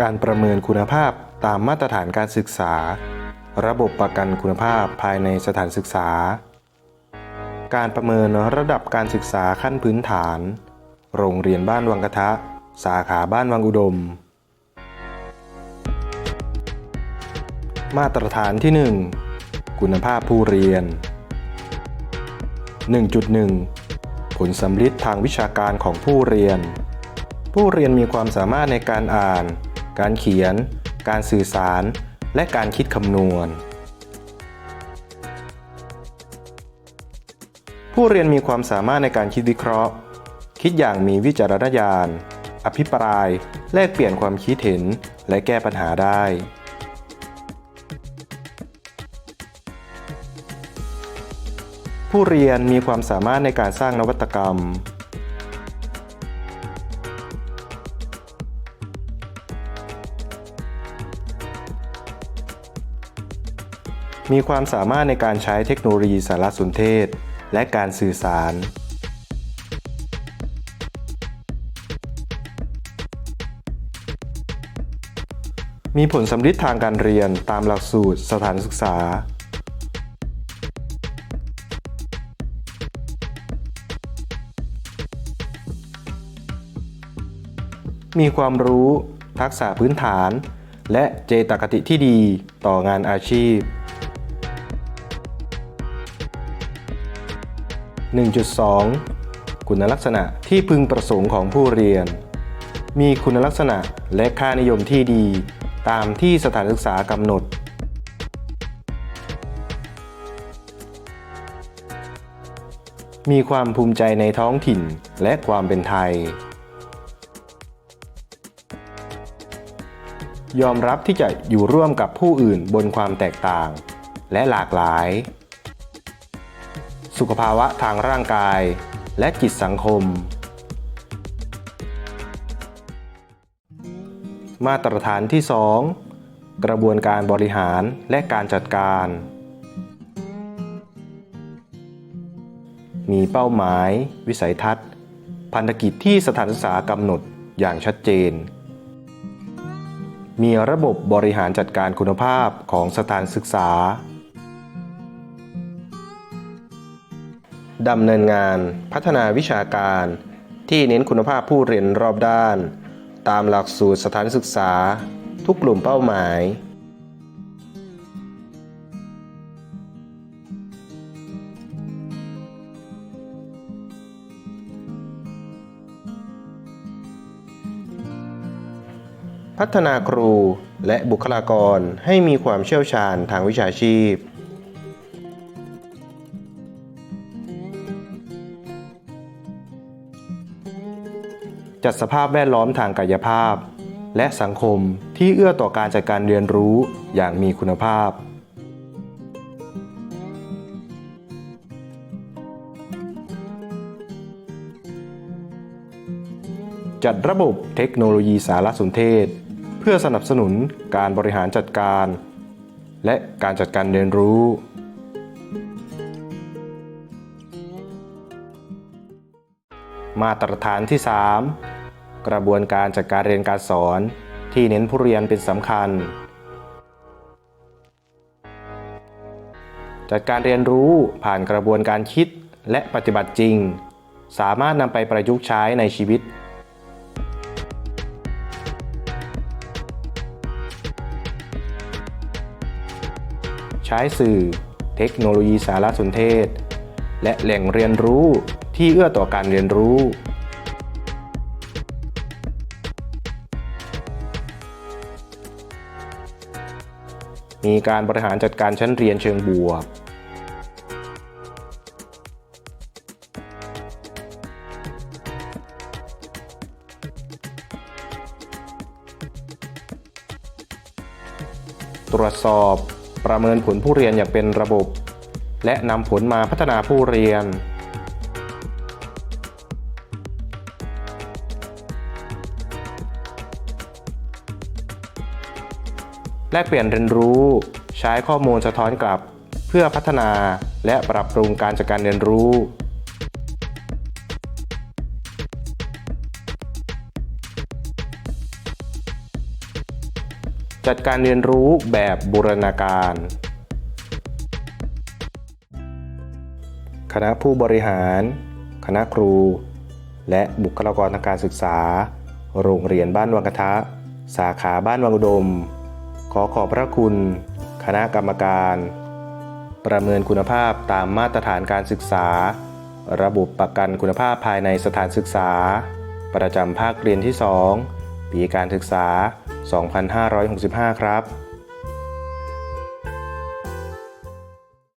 การประเมินคุณภาพตามมาตรฐานการศึกษา ระบบประกันคุณภาพภายในสถานศึกษา การประเมินระดับการศึกษาขั้นพื้นฐาน โรงเรียนบ้านวังกะทะ สาขาบ้านวังอุดม มาตรฐานที่ 1 คุณภาพผู้เรียน 1.1 ผลสำลิดทางวิชาการของผู้เรียน ผู้เรียนมีความสามารถในการอ่าน การเขียน การสื่อสาร และการคิดคำนวณ ผู้เรียนมีความสามารถในการคิดวิเคราะห์ คิดอย่างมีวิจารณญาณ อภิปราย แลกเปลี่ยนความคิดเห็น และแก้ปัญหาได้ผู้เรียนมีความสามารถในการสร้างนวัตกรรม มีความสามารถในการใช้เทคโนโลยีสารสนเทศ และการสื่อสาร มีผลสำลิดทางการเรียนตามหลักสูตรสถานศึกษามีความรู้ ทักษะพื้นฐาน และเจตคติที่ดีต่องานอาชีพ 1.2 คุณลักษณะที่พึงประสงค์ของผู้เรียน มีคุณลักษณะและค่านิยมที่ดี ตามที่สถานศึกษากำหนด มีความภูมิใจในท้องถิ่นและความเป็นไทย ยอมรับที่จะอยู่ร่วมกับผู้อื่นบนความแตกต่าง และหลากหลาย สุขภาวะทางร่างกาย และจิตสังคม มาตรฐานที่ 2 กระบวนการบริหารและการจัดการ มีเป้าหมาย วิสัยทัศน์ พันธกิจที่สถานศึกษากำหนดอย่างชัดเจน มีระบบบริหารจัดการคุณภาพของสถานศึกษา ดำเนินงานพัฒนาวิชาการ ที่เน้นคุณภาพผู้เรียนรอบด้าน ตามหลักสูตรสถานศึกษา ทุกกลุ่มเป้าหมาย พัฒนาครูและบุคลากรให้มีความเชี่ยวชาญทางวิชาชีพ จัดสภาพแวดล้อมทางกายภาพ และสังคมที่เอื้อต่อการจัดการเรียนรู้อย่างมีคุณภาพ จัดระบบเทคโนโลยีสารสนเทศ เพื่อสนับสนุนการบริหารจัดการ และการจัดการเรียนรู้ มาตรฐานที่ 3 กระบวนการจัดการเรียนการสอนที่เน้นผู้เรียนเป็นสำคัญ จัดการเรียนรู้ผ่านกระบวนการคิดและปฏิบัติจริง สามารถนำไปประยุกต์ใช้ในชีวิตใช้สื่อ เทคโนโลยีสารสนเทศ และแหล่งเรียนรู้ ที่เอื้อต่อการเรียนรู้ มีการบริหารจัดการชั้นเรียนเชิงบวก ตรวจสอบประเมินผลผู้เรียนอย่างเป็นระบบ และนำผลมาพัฒนาผู้เรียน แลกเปลี่ยนเรียนรู้ ใช้ข้อมูลสะท้อนกลับ เพื่อพัฒนาและปรับปรุงการจัดการเรียนรู้ จัดการเรียนรู้แบบบูรณาการ คณะผู้บริหาร คณะครู และบุคลากรทางการศึกษา โรงเรียนบ้านวังกะทะ สาขาบ้านวังอุดม อขอบพระคุณ คณะกรรมการ ประเมินคุณภาพตามมาตรฐานการศึกษา ระบบประกันคุณภาพภายในสถานศึกษา ประจำภาคเรียนที่ 2 ปีการศึกษา 2565 ครับ